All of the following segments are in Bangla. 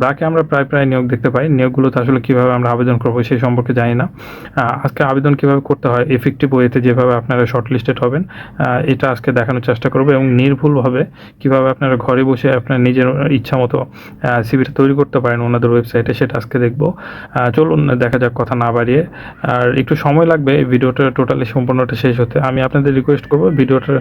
ব্রাকে আমরা প্রায় প্রায় নিয়োগ দেখতে পাই। নিয়োগগুলোতে আসলে কীভাবে আমরা আবেদন করব সেই সম্পর্কে জানি না। আজকে আবেদন কীভাবে করতে হয় এফেক্টিভ ওয়েতে যেভাবে আপনারা শর্ট লিস্টেড হবেন এটা আজকে দেখানোর চেষ্টা করব এবং নির্ভুলভাবে কীভাবে আপনারা ঘরে বসে আপনার নিজের ইচ্ছা মতো সিভিটা তৈরি করতে পারেন ওনাদের ওয়েবসাইটে সেটা আজকে দেখব। চলুন দেখা যাক কথা না বাড়িয়ে। আর একটু সময় লাগবে ভিডিওটা টোটালি সম্পূর্ণটা শেষ হতে। আমি আপনাদের রিকোয়েস্ট করব, ভিডিওটা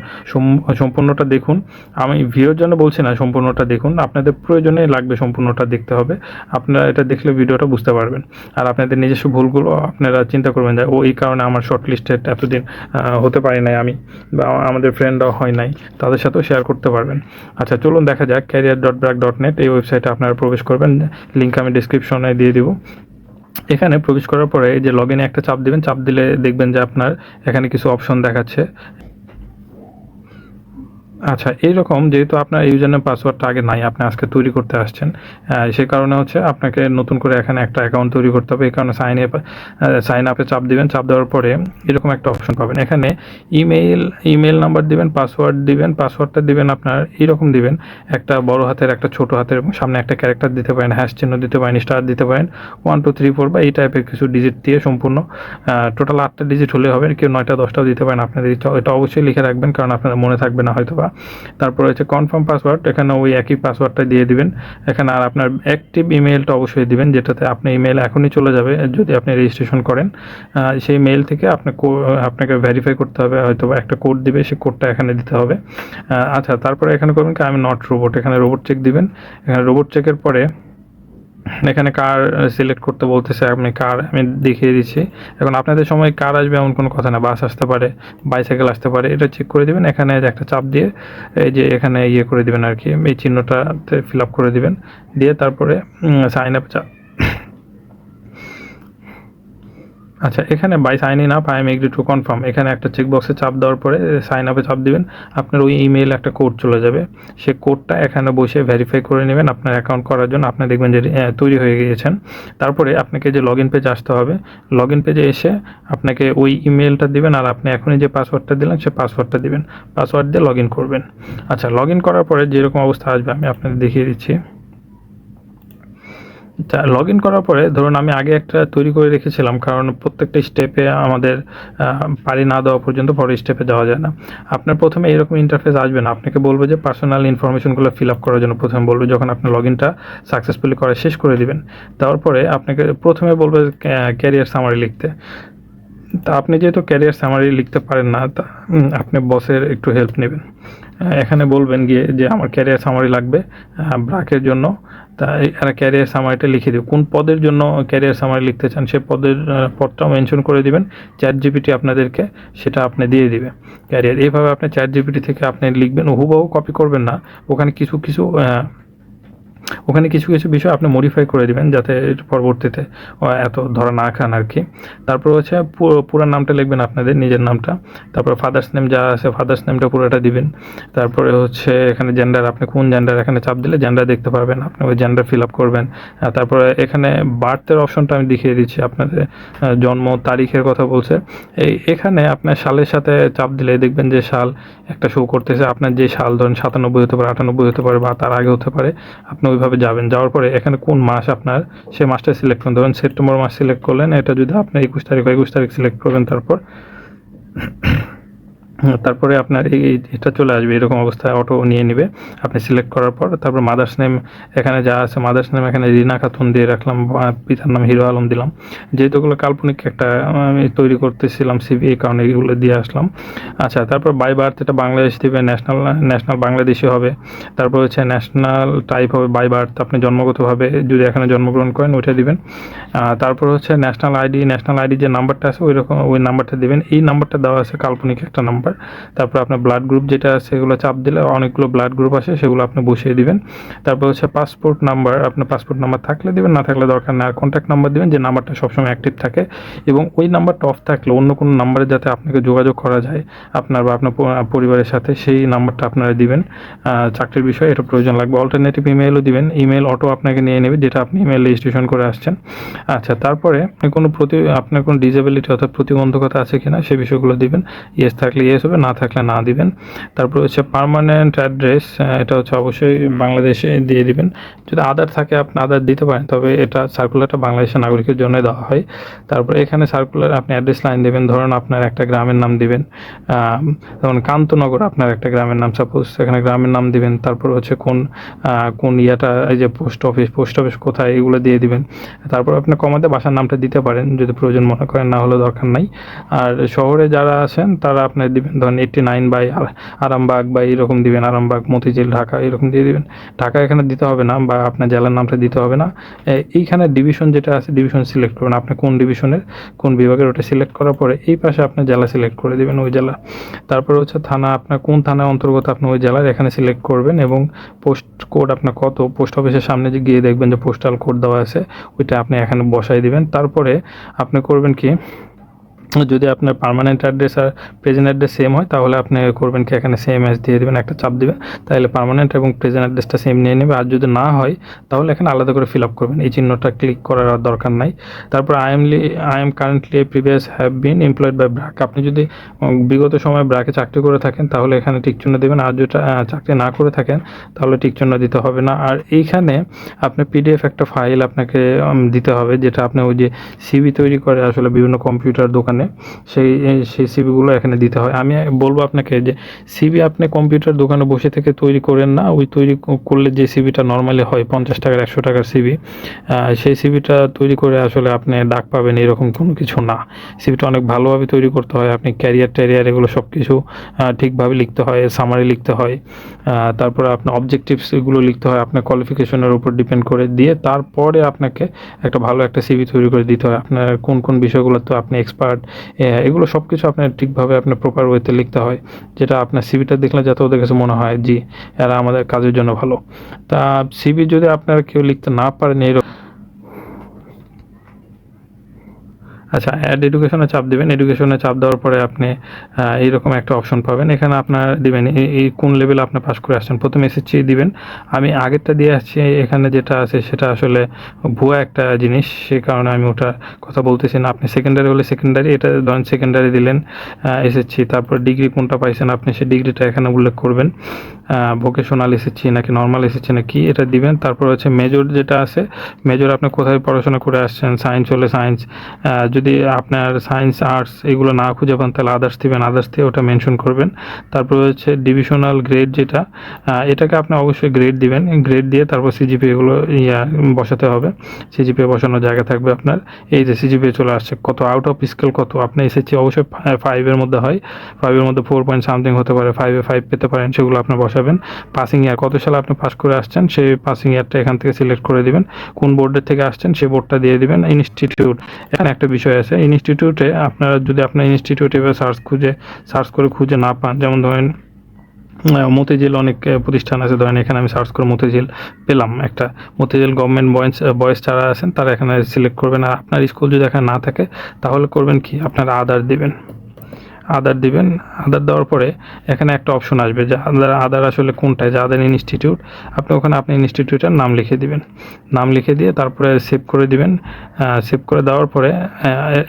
সম্পূর্ণটা দেখুন। আমি ভিডিওর জন্য বলছি না, সম্পূর্ণটা দেখুন। আপনাদের প্রয়োজনে লাগবে সম্পূর্ণটা দেখতে হবে। আপনারা এটা দেখলে ভিডিওটা বুঝতে পারবেন। আর আপনাদের নিজস্ব ভুলগুলো আপনারা চিন্তা করবেন যে, ও, এই কারণে আমার শর্ট লিস্টেড এতদিন হতে পারি নাই আমি বা আমাদের ফ্রেন্ডরাও হয় নাই। তাদের সাথেও শেয়ার করতে পারবেন। আচ্ছা চলুন দেখা যাক। Career dot BRAC dot net এই ওয়েবসাইটে আপনারা প্রবেশ করবেন। লিঙ্ক আমি ডিসক্রিপশনে দিয়ে দিব। এখানে প্রবেশ করার পরে এই যে লগ একটা চাপ দিবেন, চাপ দিলে দেখবেন যে আপনার এখানে কিছু অপশন দেখাচ্ছে। আচ্ছা এইরকম যেহেতু আপনার ইউজার নেম পাসওয়ার্ডটা আগে নাই, আপনি আজকে তৈরি করতে আসছেন সে কারণে হচ্ছে আপনাকে নতুন করে এখানে একটা অ্যাকাউন্ট তৈরি করতে হবে, এই কারণে সাইন আপ সাইন আপে চাপ দিবেন, চাপ দেওয়ার পরে এরকম একটা অপশন পাবেন। এখানে ইমেইল ইমেল নাম্বার দিবেন পাসওয়ার্ড দিবেন পাসওয়ার্ডটা দিবেন আপনার, এইরকম দিবেন, একটা বড় হাতের, একটা ছোট হাতের সামনে একটা ক্যারেক্টার দিতে পারেন হ্যাশ চিহ্ন দিতে পারেন স্টার দিতে পারেন ওয়ান টু থ্রি ফোর বা এই টাইপের কিছু ডিজিট দিয়ে সম্পূর্ণ টোটাল আটটা ডিজিট হলে হবে, কেউ নয়টা, দশটাও দিতে পারেন, আপনাদের এটা অবশ্যই লিখে রাখবেন, কারণ আপনার মনে থাকবে না হয়তো তারপর হচ্ছে কনফার্ম পাসওয়ার্ড এখানে ওই একই পাসওয়ার্ডটা দিয়ে দিবেন। এখানে আর আপনার অ্যাক্টিভ ইমেলটা অবশ্যই দিবেন, যেটাতে আপনি ইমেল এখনই চলে যাবে, যদি আপনি রেজিস্ট্রেশন করেন। সেই মেল থেকে আপনি আপনাকে ভেরিফাই করতে হবে হয়তো একটা কোড দিবে, সেই কোডটা এখানে দিতে হবে। আচ্ছা তারপরে এখানে করবেন কি আমি নট রোবট এখানে রোবট চেক দিবেন। এখানে রোবট চেকের পরে এখানে কার সিলেক্ট করতে বলতেছে, আপনি কার, আমি দেখিয়ে দিচ্ছি। এখন আপনাদের সময় কার আসবে এমন কোনো কথা না বাস আসতে পারে বাইসাইকেল আসতে পারে, এটা চেক করে দেবেন, এখানে একটা চাপ দিয়ে, এই যে এখানে ইয়ে করে দেবেন আর কি, এই চিহ্নটাতে ফিল আপ করে দেবেন, দিয়ে তারপরে সাইন আপ চাপ আচ্ছা এখানে by sign in up I am agree to confirm এখানে একটা চেক বক্সে চাপ দেওয়ার পরে সাইন আপে চাপ দিবেন। আপনার ওই ইমেইল একটা কোড চলে যাবে। সে কোডটা এখানে বসে ভেরিফাই করে নেবেন আপনার অ্যাকাউন্ট করার জন্য। আপনি দেখবেন যে তৈরি হয়ে গিয়েছেন। তারপরে আপনাকে যে লগ ইন পেজে আসতে হবে লগ ইন পেজে এসে আপনাকে ওই ইমেলটা দিবেন আর আপনি এখনই যে পাসওয়ার্ডটা দিলেন, সে পাসওয়ার্ডটা দিবেন। পাসওয়ার্ড দিয়ে লগ ইন করবেন। আচ্ছা লগ ইন করার পরে যেরকম অবস্থা আসবে, আমি আপনাদের দেখিয়ে দিচ্ছি। লগ ইন করার পরে ধরুন আমি আগে একটা তৈরি করে রেখেছিলাম, কারণ প্রত্যেকটা স্টেপে আমাদের পারি না দেওয়া পর্যন্ত পরে স্টেপে যাওয়া যায় না। আপনার প্রথমে এরকম ইন্টারফেস আসবে না। আপনাকে বলবে যে পার্সোনাল ইনফরমেশনগুলো ফিল আপ করার জন্য প্রথমে বলবে যখন আপনি লগ ইনটা সাকসেসফুলি করা শেষ করে দিবেন। তারপরে আপনাকে প্রথমে বলবে ক্যারিয়ার সামারি লিখতে। তা আপনি যেহেতু ক্যারিয়ার সামারি লিখতে পারেন না, তা আপনি বসের একটু হেল্প নেবেন। এখানে বলবেন গিয়ে যে আমার ক্যারিয়ার সামারি লাগবে ব্রাকের জন্য। তা এরা ক্যারিয়ার সামারিটা লিখে দেবে কোন পদের জন্য ক্যারিয়ার সামারি লিখতে চান, সে পদের পদটাও মেনশন করে দিবেন। চ্যাট জিপিটি আপনাদেরকে সেটা আপনি দিয়ে দিবে। ক্যারিয়ার এইভাবে আপনি চ্যাট জিপিটি থেকে আপনি লিখবেন, হুবহু কপি করবেন না। ওখানে কিছু কিছু ওখানে কিছু কিছু বিষয় আপনি মডিফাই করে দিবেন যাতে পরবর্তীতে এত ধরা না খান আর কি তারপর হচ্ছে পুরো নামটা লিখবেন আপনাদের, নিজের নামটা। তারপর ফাদার্স নেম যা আছে ফাদার্স নেমটা পুরোটা দিবেন। তারপরে হচ্ছে এখানে জেন্ডার আপনি কোন জেন্ডার এখানে চাপ দিলে জেন্ডার দেখতে পারবেন, আপনি ওই জেন্ডার ফিল আপ করবেন। তারপরে এখানে বার্থের অপশনটা আমি দেখিয়ে দিচ্ছি আপনাদের জন্ম তারিখের কথা বলছে। এই, এখানে আপনার সালের সাথে চাপ দিলে দেখবেন যে সাল একটা শো করতেছে। আপনার যে সাল ধরেন সাতানব্বই হতে পারে, আটানব্বই হতে পারে বা তার আগে হতে পারে, আপনি ওইভাবে যাবেন। যাওয়ার পরে এখানে কোন মাস আপনার? সে মাসটা সিলেক্ট করুন। ধরুন সেপ্টেম্বর মাস সিলেক্ট করলেন, এটা যদি আপনি একুশ তারিখ একুশ তারিখ সিলেক্ট করবেন তারপর তারপরে আপনার এই এটা চলে আসবে, এরকম অবস্থায় অটো নিয়ে নেবে। আপনি সিলেক্ট করার পর, তারপর মাদার্স নেম এখানে যা আছে মাদার্স নেম এখানে রিনা খাতুন দিয়ে রাখলাম পিতার নাম হিরো আলম দিলাম। যেহেতু ওগুলো কাল্পনিক একটা আমি তৈরি করতেছিলাম সিভি এই কারণে এগুলো দিয়ে আসলাম। আচ্ছা তারপর বাই বার্থ এটা বাংলাদেশ দিবে ন্যাশনাল ন্যাশনাল বাংলাদেশি হবে। তারপর হচ্ছে ন্যাশনাল টাইপ হবে বাই বার্থ আপনি জন্মগতভাবে যদি এখানে জন্মগ্রহণ করেন, ওইটা দিবেন। তারপর হচ্ছে ন্যাশনাল আইডি ন্যাশনাল আইডি যে নাম্বারটা আছে, ওই রকম, ওই নাম্বারটা দেবেন। এই নাম্বারটা দেওয়া আছে কাল্পনিক একটা নাম্বার তারপর আপনার ব্লাড গ্রুপ যেটা আছে, সেগুলো চাপ দিলে অনেকগুলো ব্লাড গ্রুপ আসে, সেগুলো আপনি বসিয়ে দিবেন। তারপর হচ্ছে পাসপোর্ট নাম্বার আপনার পাসপোর্ট নাম্বার থাকলে দিবেন, না থাকলে দরকার না আর কন্ট্যাক্ট নাম্বার দিবেন, যে নাম্বারটা সবসময় অ্যাক্টিভ থাকে। এবং ওই নাম্বারটা অফ থাকলে অন্য কোনো নাম্বারে যাতে আপনাকে যোগাযোগ করা যায়, আপনার বা আপনার পরিবারের সাথে, সেই নাম্বারটা আপনারা দিবেন। চাকরির বিষয়ে এটা প্রয়োজন লাগবে। অল্টারনেটিভ ইমেলও দিবেন। ইমেল অটো আপনাকে নিয়ে নেবে, যেটা আপনি ইমেল রেজিস্ট্রেশন করে আসছেন। আচ্ছা তারপরে কোনো প্রতি, আপনার কোনো ডিসেবিলিটি অর্থাৎ প্রতিবন্ধকতা আছে কিনা, সে বিষয়গুলো দিবেন। ইয়েস থাকলে ইয়েস হবে, না থাকলে না দিবেন। তারপর হচ্ছে পার্মানেন্ট অ্যাড্রেস এটা হচ্ছে অবশ্যই বাংলাদেশে দিয়ে দিবেন। যদি আদার থাকে, আপনি আদার দিতে পারেন, তবে এটা সার্কুলারটা বাংলাদেশের নাগরিকের জন্য দেওয়া হয়। তারপর এখানে সার্কুলার আপনি অ্যাড্রেস লাইন দেবেন, ধরুন আপনার একটা গ্রামের নাম দিবেন। যেমন কান্তনগর, আপনার একটা গ্রামের নাম সাপোজ এখানে গ্রামের নাম দিবেন, তারপর হচ্ছে কোন কোন ইয়েটা, এই যে পোস্ট অফিস পোস্ট অফিস কোথায়, এগুলো দিয়ে দিবেন। তারপর আপনি কমাতে বাসার নামটা দিতে পারেন, যদি প্রয়োজন মনে করেন, না হলে দরকার নাই। আর শহরে যারা আছেন, তারা আপনার দিবেন ধরেন এইটটি নাইন বাই আরামবাগ বা এরকম দিবেন, আরামবাগ, মতিঝিল, ঢাকা, এরকম দিয়ে দিবেন। ঢাকা এখানে দিতে হবে না বা আপনার জেলার নামটা দিতে হবে না। এইখানে ডিভিশন যেটা আছে ডিভিশন সিলেক্ট করবেন আপনি কোন ডিভিশনের কোন বিভাগের ওটা সিলেক্ট করার পরে এই পাশে আপনি জেলা সিলেক্ট করে দিবেন ওই জেলা। তারপরে হচ্ছে থানা, আপনার কোন থানার অন্তর্গত আপনি ওই জেলার এখানে সিলেক্ট করবেন এবং পোস্ট কোড আপনার কত পোস্ট অফিসের সামনে যে গিয়ে দেখবেন যে পোস্টাল কোড দেওয়া আছে, ওইটা আপনি এখানে বসাই দিবেন। তারপরে আপনি করবেন কি যদি আপনার পার্মানেন্ট অ্যাড্রেস আর প্রেজেন্ট অ্যাড্রেস সেম হয়, তাহলে আপনি করবেন কি, এখানে সেম অ্যাজ দিয়ে দেবেন, একটা চাপ দেবেন। তাহলে পার্মানেন্ট এবং প্রেজেন্ট অ্যাড্রেসটা সেম নিয়ে নেবে। আর যদি না হয়, তাহলে এখানে আলাদা করে ফিল আপ করবেন। এই চিহ্নটা ক্লিক করার আর দরকার নাই। তারপর I am I am currently previous have been employed by BRAC আপনি যদি বিগত সময় ব্র্যাকে চাকরি করে থাকেন, তাহলে এখানে টিক চিহ্ন দেবেন। আর যদি চাকরি না করে থাকেন, তাহলে টিক চিহ্ন দিতে হবে না। আর এইখানে আপনি পিডিএফ একটা ফাইল আপনাকে দিতে হবে, যেটা আপনি ওই যে সিভি তৈরি করে আসলে বিভিন্ন কম্পিউটার দোকানে সেই সেই সিভিগুলো এখানে দিতে হয়। আমি বলব আপনাকে যে, সিভি আপনি কম্পিউটার দোকানে বসে থেকে তৈরি করেন না। ওই তৈরি করলে যে সিভিটা নর্মালি হয়, পঞ্চাশ টাকার, একশো টাকার সিভি সেই সিভিটা তৈরি করে আসলে আপনি ডাক পাবেন, এরকম কোনো কিছু না। সিভিটা অনেক ভালোভাবে তৈরি করতে হয়। আপনি ক্যারিয়ার ট্যারিয়ার এগুলো সব কিছু ঠিকভাবে লিখতে হয় সামারি লিখতে হয়। তারপরে আপনার অবজেক্টিভস এগুলো লিখতে হয়। আপনার কোয়ালিফিকেশনের উপর ডিপেন্ড করে দিয়ে তারপরে আপনাকে একটা ভালো একটা সিভি তৈরি করে দিতে হয়। আপনার কোন কোন বিষয়গুলো তো আপনি এক্সপার্ট এগুলো সব কিছু আপনার ঠিকভাবে আপনার প্রপার ওয়েতে লিখতে হয়। যেটা আপনার সিভিটা দেখলে যাতে ওদের কাছে মনে হয়, জি, এরা আমাদের কাজের জন্য ভালো। তা সিভি যদি আপনারা কেউ লিখতে না পারেন এরকম আচ্ছা অ্যাড এডুকেশনে চাপ দিবেন। এডুকেশনে চাপ দেওয়ার পরে আপনি এইরকম একটা অপশন পাবেন। এখানে আপনার দিবেন, এই কোন লেভেলে আপনি পাস করে আসছেন? প্রথমে এসএসসি দিবেন। আমি আগেরটা দিয়ে আসছি, এখানে যেটা আছে সেটা আসলে ভুয়া একটা জিনিস। সে কারণে আমি ওটা কথা বলতেছি না। আপনি সেকেন্ডারি হলে সেকেন্ডারি এটা ধরেন সেকেন্ডারি দিলেন এসএসসি তারপর ডিগ্রি কোনটা পাইছেন আপনি, সেই ডিগ্রিটা এখানে উল্লেখ করবেন। ভোকেশনাল এসেছি নাকি নর্মাল এসেছি না কি এটা দিবেন। তারপর হচ্ছে মেজর যেটা আছে মেজর আপনি কোথায় পড়াশোনা করে আসছেন? সায়েন্স হলে সায়েন্স যদি আপনার সায়েন্স আর্টস এগুলো না খুঁজে পান, তাহলে আদার্স দিবেন আদার্স দিয়ে ওটা মেনশন করবেন। তারপর হচ্ছে ডিভিশনাল গ্রেড যেটা এটাকে আপনি অবশ্যই গ্রেড দিবেন। গ্রেড দিয়ে তারপর সিজিপি এগুলো ইয়া, বসাতে হবে। সিজিপি বসানোর জায়গা থাকবে আপনার। এই যে সিজিপি চলে আসছে, কত আউট অফ স্কেল কত আপনি এসেছি অবশ্যই ফাইভের মধ্যে হয়। ফাইভের মধ্যে ফোর পয়েন্ট সামথিং হতে পারে ফাইভে ফাইভ পেতে পারেন, সেগুলো আপনি বসাবেন। পাসিং ইয়ার কত সালে আপনি পাস করে আসছেন, সেই পাসিং ইয়ারটা এখান থেকে সিলেক্ট করে দিবেন। কোন বোর্ডের থেকে আসছেন, সেই বোর্ডটা দিয়ে দিবেন। ইনস্টিটিউট এখানে একটা বিষয় আছে ইনস্টিটিউটে আপনারা যদি আপনার ইনস্টিটিউটে সার্চ খুঁজে সার্চ করে খুঁজে না পান, যেমন ধরেন মতিঝিল অনেক প্রতিষ্ঠান আছে, ধরেন এখানে আমি সার্চ করে মতিঝিল পেলাম একটা। মতিঝিল গভর্নমেন্ট বয়েস বয়েস যারা আছেন, তারা এখানে সিলেক্ট করবেন। আর আপনার স্কুল যদি এখানে না থাকে, তাহলে করবেন কি? আপনারা আদার দিবেন। আদার দিবেন আদার দেওয়ার পরে এখানে একটা অপশন আসবে যে আদার আদার আসলে কোনটায়? যে আদার ইনস্টিটিউট আপনি ওখানে আপনি ইনস্টিটিউটের নাম লিখে দিবেন। নাম লিখে দিয়ে তারপরে সেভ করে দিবেন। সেভ করে দেওয়ার পরে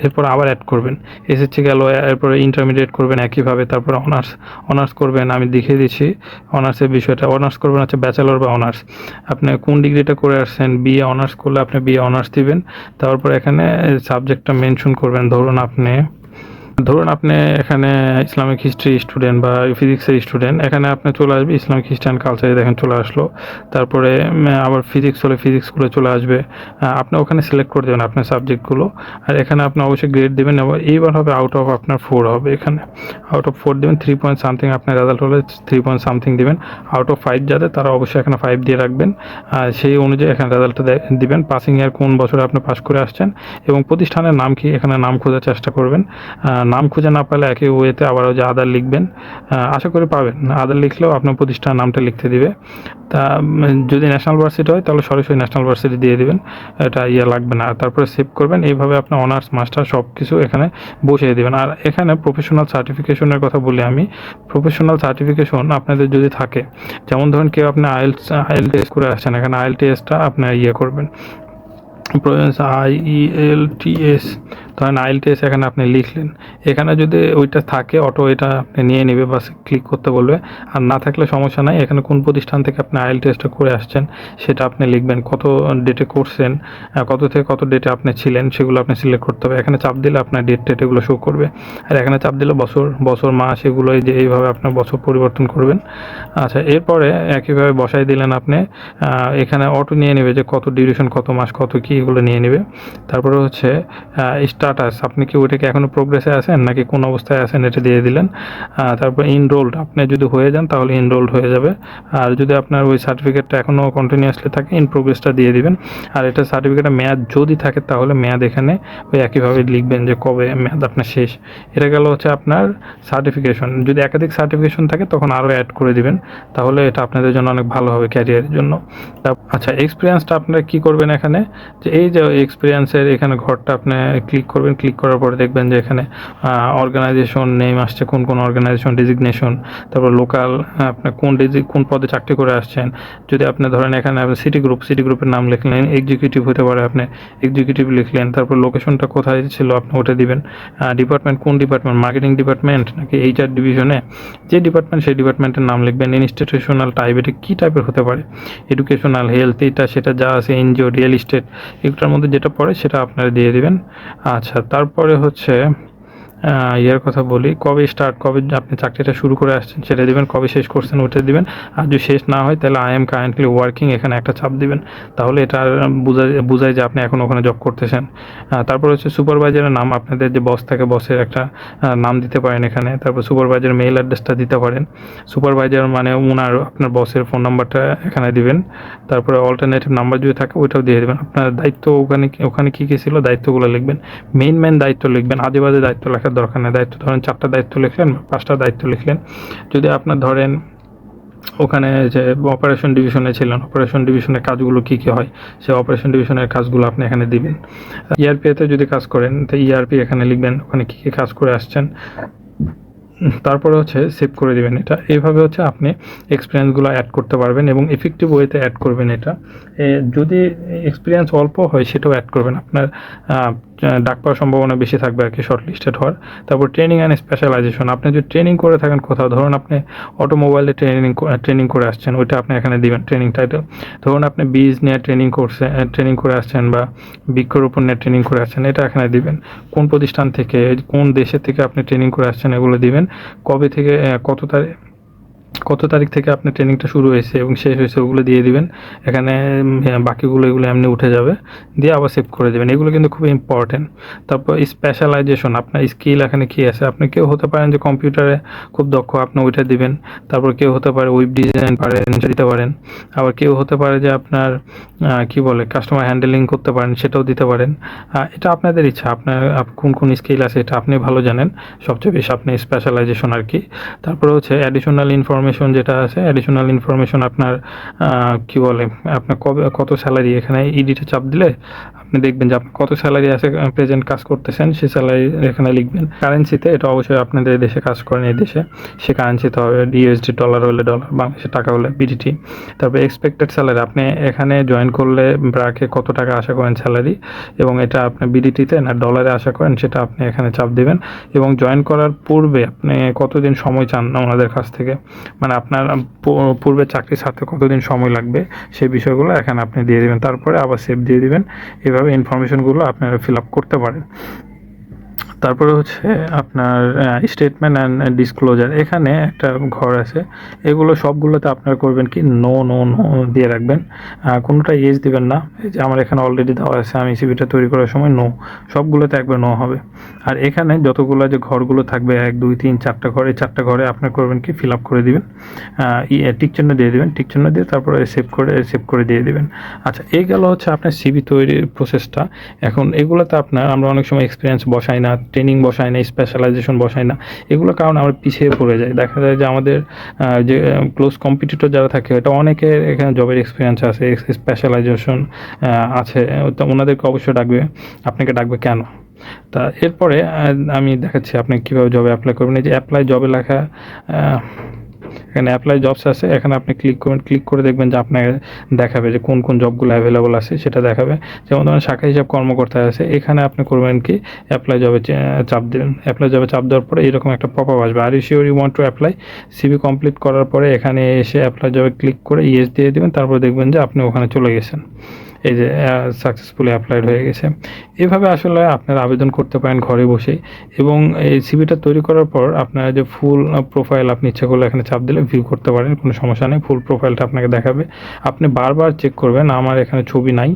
এরপর আবার অ্যাড করবেন। এসএসসি গেল, এরপরে ইন্টারমিডিয়েট করবেন একইভাবে। তারপরে অনার্স অনার্স করবেন। আমি দেখিয়ে দিচ্ছি অনার্সের বিষয়টা। অনার্স করবেন হচ্ছে ব্যাচেলর বা অনার্স আপনি কোন ডিগ্রিটা করে আসছেন? বিএ অনার্স করলে আপনি বিএ অনার্স দিবেন। তারপর এখানে সাবজেক্টটা মেনশন করবেন। ধরুন আপনি ধরুন আপনি এখানে ইসলামিক হিস্ট্রি স্টুডেন্ট বা ফিজিক্সের স্টুডেন্ট এখানে আপনি চলে আসবে ইসলামিক খ্রিস্টান কালচারে দেখেন চলে আসলো। তারপরে আবার ফিজিক্স হলে ফিজিক্সগুলো চলে আসবে। আপনি ওখানে সিলেক্ট করে দেবেন আপনার সাবজেক্টগুলো আর এখানে আপনি অবশ্যই গ্রেড দেবেন এবং এইবার হবে আউট অফ আপনার ফোর হবে এখানে। আউট অফ ফোর দেবেন থ্রি পয়েন্ট সামথিং আপনার রেজাল্ট হলে থ্রি পয়েন্ট সামথিং দেবেন। আউট অফ ফাইভ যাদের, তারা অবশ্যই এখানে ফাইভ দিয়ে রাখবেন। আর সেই অনুযায়ী এখানে রেজাল্টটা দিবেন। পাসিং ইয়ার কোন বছরে আপনি পাস করে আসছেন এবং প্রতিষ্ঠানের নাম কি, এখানে নাম খোঁজার চেষ্টা করবেন। নাম খুঁজে না পেলে একই ওয়েতে আবারও যে আদার লিখবেন। আশা করি পাবেন। আদার লিখলেও আপনার প্রতিষ্ঠানের নামটা লিখতে দিবে। তা যদি ন্যাশনাল ভার্সিটি হয়, তাহলে সরাসরি ন্যাশনাল ভার্সিটি দিয়ে দিবেন। এটা ইয়ে লাগবে না। আর তারপরে সেভ করবেন। এইভাবে আপনার অনার্স মাস্টার সব কিছু এখানে বসিয়ে দেবেন। আর এখানে প্রফেশনাল সার্টিফিকেশনের কথা বলি আমি। প্রফেশনাল সার্টিফিকেশন আপনাদের যদি থাকে, যেমন ধরুন কেউ আপনি আইএলস আইএল টেস্ট করে আসছেন, এখানে আইএল টেস্টটা আপনার ইয়ে করবেন। I E L T S ধরেন আইএলটিএস এখানে আপনি লিখলেন। এখানে যদি ওইটা থাকে অটো এটা আপনি নিয়ে নেবে বা ক্লিক করতে বলবে। আর না থাকলে সমস্যা নাই, এখানে কোন প্রতিষ্ঠান থেকে আপনি আইএলটিএসটা করে আসছেন, সেটা আপনি লিখবেন, কত ডেটে করছেন কত থেকে কত ডেটে আপনি ছিলেন, সেগুলো আপনি সিলেক্ট করতে হবে। এখানে চাপ দিলে আপনার ডেট টেট এগুলো শো করবে। আর এখানে চাপ দিলে বছর বছর, মাস এগুলো যে এইভাবে আপনার বছর পরিবর্তন করবেন। আচ্ছা এরপরে একইভাবে বসাই দিলেন আপনি এখানে অটো নিয়ে নেবে যে কত ডিউরেশন কত মাস, কত কী এগুলো নিয়ে নেবে। তারপরে হচ্ছে স্টাটাস আপনি কি ওইটাকে এখনও প্রোগ্রেসে আছেন নাকি কোন অবস্থায় আছেন এটা দিয়ে দিলেন? তারপর ইনরোল্ড আপনি যদি হয়ে যান তাহলে ইনরোল্ড হয়ে যাবে। আর যদি আপনার ওই সার্টিফিকেটটা এখনও কন্টিনিউয়াসলি থাকে ইন প্রোগ্রেসটা দিয়ে দিবেন। আর এটা সার্টিফিকেটের মেয়াদ যদি থাকে তাহলে মেয়াদ এখানে ওই একইভাবে লিখবেন যে কবে মেয়াদ আপনার শেষ। এটা গেল হচ্ছে আপনার সার্টিফিকেশন যদি একাধিক সার্টিফিকেশন থাকে তখন আরও অ্যাড করে দিবেন। তাহলে এটা আপনাদের জন্য অনেক ভালো হবে ক্যারিয়ারের জন্য। আচ্ছা এক্সপিরিয়েন্সটা আপনারা কী করবেন এখানে? যে এই যে এক্সপিরিয়েন্সের এখানে ঘরটা আপনি ক্লিক করবেন ক্লিক করার পরে দেখবেন যে এখানে অর্গানাইজেশন নেম আসছে, কোন কোন অর্গানাইজেশন ডিজিগনেশন তারপর লোকাল আপনি কোন ডিজি কোন পদে চাকরি করে আসছেন। যদি আপনি ধরেন এখানে আপনি সিটি গ্রুপ সিটি গ্রুপের নাম লিখলেন এক্সিকিউটিভ হতে পারে আপনি এক্সিকিউটিভ লিখলেন, তারপর লোকেশনটা কোথায় ছিল আপনি ওটা দিবেন। ডিপার্টমেন্ট কোন ডিপার্টমেন্ট মার্কেটিং ডিপার্টমেন্ট নাকি এইচআর ডিভিশনে যে ডিপার্টমেন্ট সেই ডিপার্টমেন্টের নাম লিখবেন। ইনস্টিটিউশনাল টাইপ এটা কী টাইপের হতে পারে? এডুকেশনাল হেলথ এটা, সেটা যা আছে এনজিও রিয়েল এস্টেট এগুলোর মধ্যে যেটা পড়ে, সেটা আপনারা দিয়ে দেবেন। আচ্ছা তারপরে হচ্ছে ইয়ের কথা বলি, কবে স্টার্ট কবে আপনি চাকরিটা শুরু করে আসছেন সেটা দিবেন, কবে শেষ করছেন ওটা দিবেন। আর যদি শেষ না হয়, তাহলে আই এম কারেন্টলি ওয়ার্কিং এখানে একটা চাপ দিবেন। তাহলে এটা বোঝায় বোঝায় যে আপনি এখন ওখানে জব করতেছেন। তারপর হচ্ছে সুপারভাইজারের নাম, আপনাদের যে বস থাকে বসের একটা নাম দিতে পারেন এখানে। তারপর সুপারভাইজার মেইল অ্যাড্রেসটা দিতে পারেন। সুপারভাইজার মানে ওনার আপনার বসের ফোন নাম্বারটা এখানে দিবেন। তারপরে অল্টারনেটিভ নাম্বার যদি থাকে, ওইটাও দিয়ে দেবেন। আপনার দায়িত্ব ওখানে ওখানে কী কী ছিল, দায়িত্বগুলো লিখবেন। মেইন মেইন দায়িত্ব লিখবেন। আজে বাজে দায়িত্ব লেখার দরকার নেই। দায়িত্ব ধরেন চারটা দায়িত্ব লিখলেন পাঁচটা দায়িত্ব লিখলেন। যদি আপনার ধরেন ওখানে যে অপারেশন ডিভিশনে ছিলেন অপারেশন ডিভিশনের কাজগুলো কী কী হয় সে অপারেশন ডিভিশনের কাজগুলো আপনি এখানে দিবেন। ইআরপিতে যদি কাজ করেন, তো ইআরপি এখানে লিখবেন, ওখানে কী কী কাজ করে আসছেন। তারপরে হচ্ছে সেভ করে দিবেন এটা। এইভাবে হচ্ছে আপনি এক্সপিরিয়েন্সগুলো অ্যাড করতে পারবেন এবং এফেক্টিভ ওয়েতে অ্যাড করবেন এটা। যদি এক্সপিরিয়েন্স অল্প হয়, সেটাও অ্যাড করবেন। আপনার ডাক পাওয়ার সম্ভাবনা বেশি থাকবে আর কি শর্ট লিস্টেড হওয়ার। তারপর ট্রেনিং অ্যান্ড স্পেশালাইজেশন আপনি যদি ট্রেনিং করে থাকেন কোথাও, ধরুন আপনি অটোমোবাইলে ট্রেনিং ট্রেনিং করে আসছেন, ওইটা আপনি এখানে দিবেন ট্রেনিং টাইটেল ধরুন আপনি বীজ নিয়ে ট্রেনিং করছে ট্রেনিং করে আসছেন বা বৃক্ষরোপণ নিয়ে ট্রেনিং করে আসছেন, এটা এখানে দিবেন। কোন প্রতিষ্ঠান থেকে, কোন দেশে থেকে আপনি ট্রেনিং করে আসছেন, এগুলো দিবেন। কবে থেকে কত তারিখ কত তারিখ থেকে আপনার ট্রেনিংটা শুরু হয়েছে এবং শেষ হয়েছে ওগুলো দিয়ে দিবেন। এখানে হ্যাঁ, বাকিগুলো এগুলো এমনি উঠে যাবে। দিয়ে আবার সেভ করে দেবেন। এগুলো কিন্তু খুব ইম্পর্টেন্ট তারপর স্পেশালাইজেশন আপনার স্কিল এখানে কী আছে? আপনি কেউ হতে পারেন যে কম্পিউটারে খুব দক্ষ আপনি ওইটা দিবেন। তারপর কেউ হতে পারে ওয়েব ডিজাইন পারেন দিতে পারেন। আবার কেউ হতে পারে যে আপনার কি বলে কাস্টমার হ্যান্ডেলিং করতে পারেন সেটাও দিতে পারেন। এটা আপনাদের ইচ্ছা। আপনার কোন কোন স্কিল আছে এটা আপনি ভালো জানেন। সবচেয়ে বেশি আপনি স্পেশালাইজেশন আর কি। তারপরে হচ্ছে অ্যাডিশনাল ইনফরমেশন যেটা আছে অ্যাডিশনাল ইনফরমেশন আপনার কি বলে, আপনার কবে, কত স্যালারি এখানে ইডিটে চাপ দিলে আপনি দেখবেন যে আপনি কত স্যালারি আছে প্রেজেন্ট কাজ করতেছেন, সেই স্যালারি এখানে লিখবেন। কারেন্সিতে এটা অবশ্যই আপনাদের দেশে কাজ করেন, এই দেশে। সে কারেন্সিতে হবে ইউএসডি ডলার হলে ডলার বাংলাদেশের টাকা হলে বিডিটি তারপরে এক্সপেক্টেড স্যালারি আপনি এখানে জয়েন করলে ব্রাকে কত টাকা আশা করেন স্যালারি এবং এটা আপনি বিডিটিতে না ডলারে আশা করেন, সেটা আপনি এখানে চাপ দেবেন। এবং জয়েন করার পূর্বে আপনি কতদিন সময় চান ওনাদের কাছ থেকে? মানে আপনার পূর্বে চাকরি সাথে কতদিন সময় লাগবে, সেই বিষয়গুলো এখানে আপনি দিয়ে দেবেন। তারপরে আবার সেভ দিয়ে দিবেন। এভাবে ইনফরমেশনগুলো আপনারা ফিল আপ করতে পারেন। তারপরে হচ্ছে আপনার স্টেটমেন্ট অ্যান্ড ডিসক্লোজার এখানে একটা ঘর আছে। এগুলো সবগুলোতে আপনারা করবেন কি? নো নো নো দিয়ে রাখবেন। কোনোটা ইয়েস দিবেন না। যে আমার এখানে অলরেডি দেওয়া আছে, আমি সিভিটা তৈরি করার সময় নো সবগুলোতে একবার নো হবে। আর এখানে যতগুলো যে ঘরগুলো থাকবে, এক, দুই, তিন, চারটা ঘরে চারটা ঘরে আপনার করবেন কি? ফিল আপ করে দিবেন। টিক চিহ্ন দিয়ে দিবেন। টিক চিহ্ন দিয়ে তারপরে সেভ করে সেভ করে দিয়ে দিবেন। আচ্ছা এই গেল হচ্ছে আপনার সিভি তৈরির প্রসেসটা এখন এগুলোতে আপনার, আমরা অনেক সময় এক্সপিরিয়েন্স বসাই না। ট্রেনিং বসায় না স্পেশালাইজেশন বসায় না এগুলো কারণে আমরা পিছিয়ে পড়ে যাই। দেখা যায় যে আমাদের যে ক্লোজ কম্পিটিটর যারা থাকে, এটা অনেকের এখানে জবের এক্সপিরিয়েন্স আছে স্পেশালাইজেশন আছে। তো ওনাদেরকে অবশ্যই ডাকবে। আপনাকে ডাকবে কেন? তা এরপরে আমি দেখাচ্ছি আপনি কীভাবে জবে অ্যাপ্লাই করবেন। এই যে অ্যাপ্লাই জবে লেখা এখানে অ্যাপ্লাই জবস আছে, এখানে আপনি ক্লিক করবেন ক্লিক করে দেখবেন যে আপনাকে দেখাবে যে কোন কোন জবগুলো অ্যাভেলেবল আছে, সেটা দেখাবে। যেমন ধরেন শাখা হিসাব কর্মকর্তা আছে, এখানে আপনি করবেন কি অ্যাপ্লাই জবে চাপ দেবেন। অ্যাপ্লাই জবে চাপ দেওয়ার পরে এরকম একটা পপ আপ আসবে। Are you sure you want to apply CV complete করার পরে এখানে এসে অ্যাপ্লাই জবে ক্লিক করে ইয়েস দিয়ে দেবেন, তারপর দেখবেন যে আপনি ওখানে চলে গেছেন। এই যে সাকসেসফুলি অ্যাপ্লাইড হয়ে গেছে। এভাবে আসলে আপনারা আবেদন করতে পারেন ঘরে বসেই এবং এই সিভিটা তৈরি করার পর আপনারা যে ফুল প্রোফাইল আপনি ইচ্ছা করলে এখানে চাপ দিলে ভিউ করতে পারেন, কোনো সমস্যা নেই। ফুল প্রোফাইলটা আপনাকে দেখাবে। আপনি বারবার চেক করবেন, আমার এখানে ছবি নাই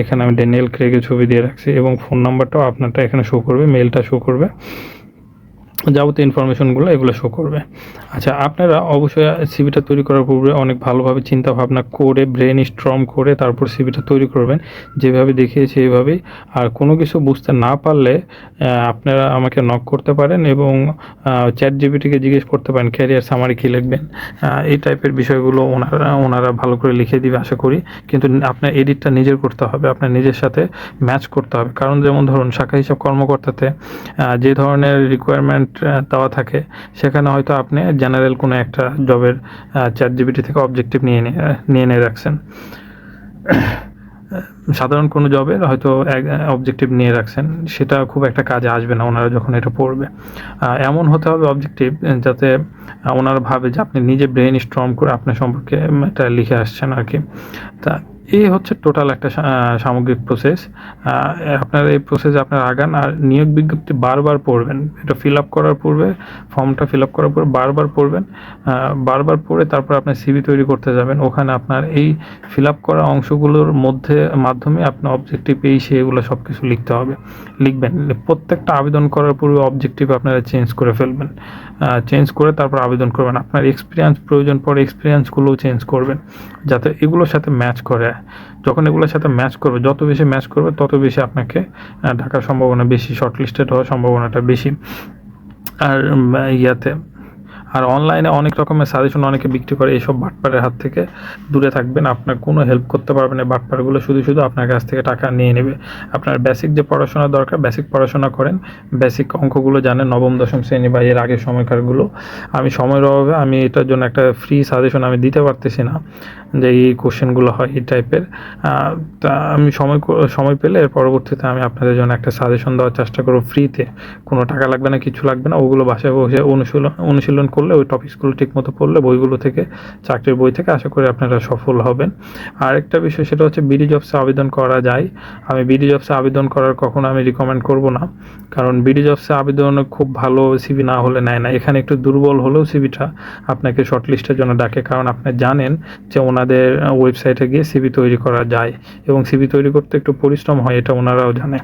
এখানে আমি ড্যানিয়েল ক্রেগের ছবি দিয়ে রাখছি এবং ফোন নাম্বারটাও আপনারটা এখানে শো করবে মেলটা শো করবে। যাবতীয় ইনফরমেশনগুলো এগুলো শো করবে। আচ্ছা আপনারা অবশ্যই সিভিটা তৈরি করার পূর্বে অনেক ভালোভাবে চিন্তা ভাবনা করে ব্রেন স্ট্রং করে তারপর সিভিটা তৈরি করবেন। যেভাবে দেখিয়েছি এইভাবেই আর কোনো কিছু বুঝতে না পারলে আপনারা আমাকে নক করতে পারেন এবং চ্যাট জিবিটিকে জিজ্ঞেস করতে পারেন ক্যারিয়ার সামারি কী লিখবেন? এই টাইপের বিষয়গুলো ওনারা ওনারা ভালো করে লিখে দিবে আশা করি। কিন্তু আপনার এডিটটা নিজের করতে হবে, আপনার নিজের সাথে ম্যাচ করতে হবে। কারণ যেমন ধরুন, শাখা হিসাব কর্মকর্তাতে যে ধরনের রিকোয়ারমেন্ট দেওয়া থাকে। সেখানে হয়তো আপনি জেনারেল কোনো একটা জবের চ্যাট জিবিটি থেকে অবজেক্টিভ নিয়ে নিয়ে নিয়ে রাখছেন। সাধারণ কোনো জবের হয়তো এক অবজেক্টিভ নিয়ে রাখছেন। সেটা খুব একটা কাজে আসবে না ওনারা যখন এটা পড়বে। এমন হতে হবে অবজেক্টিভ যাতে ওনারা ভাবে যে আপনি নিজে ব্রেন স্ট্রং করে আপনার সম্পর্কে এটা লিখে আসছেন আর কি। তা এই হচ্ছে টোটাল একটা সামগ্রিক প্রসেস আপনার এই প্রসেসে আপনার আগান আর নিয়োগ বিজ্ঞপ্তি বারবার পড়বেন। এটা ফিল আপ করার পূর্বে ফর্মটা ফিল আপ করার পরে বারবার পড়বেন। বারবার পড়ে তারপর আপনার সিভি তৈরি করতে যাবেন। ওখানে আপনার এই ফিল আপ করা অংশগুলোর মধ্যে, মাধ্যমে আপনার অবজেক্টিভ এই সেগুলো সব কিছু লিখতে হবে। লিখবেন। প্রত্যেকটা আবেদন করার পূর্বে অবজেক্টিভ আপনারা চেঞ্জ করে ফেলবেন। চেঞ্জ করে তারপর আবেদন করবেন। আপনার এক্সপিরিয়েন্স প্রয়োজন পড়ে এক্সপিরিয়েন্সগুলোও চেঞ্জ করবেন। যাতে এগুলোর সাথে ম্যাচ করে। যখন এগুলোর সাথে ম্যাচ করবে, যত বেশি ম্যাচ করবে, তত বেশি আপনাকে ঢাকার সম্ভাবনা বেশি শর্টলিস্টেড হওয়ার সম্ভাবনাটা বেশি। আর ইয়াতে আর অনলাইনে অনেক রকমের সাজেশন অনেকে বিক্রি করে এইসব বাটপারের হাত থেকে। দূরে থাকবেন, আপনার কোনো হেল্প করতে পারবেন না। বাটপারগুলো শুধু শুধু আপনার কাছ থেকে টাকা নিয়ে নেবে। আপনার বেসিক যে পড়াশোনা দরকার বেসিক পড়াশোনা করেন। বেসিক অঙ্কগুলো জানেন, নবম, দশম শ্রেণি বা এর আগের সময়কারগুলো। আমি সময়ের অভাবে আমি এটার জন্য একটা ফ্রি সাজেশন আমি দিতে পারতেছি না যে এই কোশ্চেনগুলো হয়, এই টাইপের তা আমি সময় সময় পেলে এর পরবর্তীতে আমি আপনাদের জন্য একটা সাজেশন দেওয়ার চেষ্টা করব ফ্রিতে কোনো টাকা লাগবে না, কিছু লাগবে না, ওগুলো বাসায় বসে অনুশীলন অনুশীলন করলে ওই টপিকসগুলো ঠিক মতো পড়লে বইগুলো থেকে, চাকরির বই থেকে আশা করি আপনারা সফল হবেন। আরেকটা বিষয় সেটা হচ্ছে বিডি জবসে আবেদন করা যায়। আমি বিডি জবসে আবেদন করার কখনো আমি রিকমেন্ড করব না। কারণ বিডি জবসে আবেদন খুব ভালো সিবি না হলে নেয় না। এখানে একটু দুর্বল হলেও সিবিটা আপনাকে শর্টলিস্টের জন্য ডাকে। কারণ আপনি জানেন যে ওনাদের ওয়েবসাইটে গিয়ে সিবি তৈরি করা যায় এবং সিবি তৈরি করতে একটু পরিশ্রম হয়, এটা ওনারাও জানে।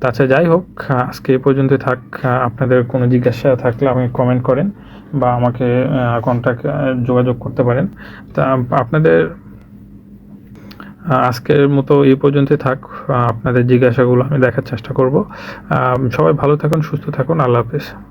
তাছাড়া যাই হোক, আজকে এ পর্যন্ত থাক। আপনাদের কোনো জিজ্ঞাসা থাকলে আমি কমেন্ট করেন। বা আমাকে কন্ট্যাক্ট যোগাযোগ করতে পারেন। তা আপনাদের আজকের মতো এই পর্যন্তই থাক। আপনাদের জিজ্ঞাসাগুলো আমি দেখার চেষ্টা করব। সবাই ভালো থাকুন, সুস্থ থাকুন। আল্লাহ হাফেজ।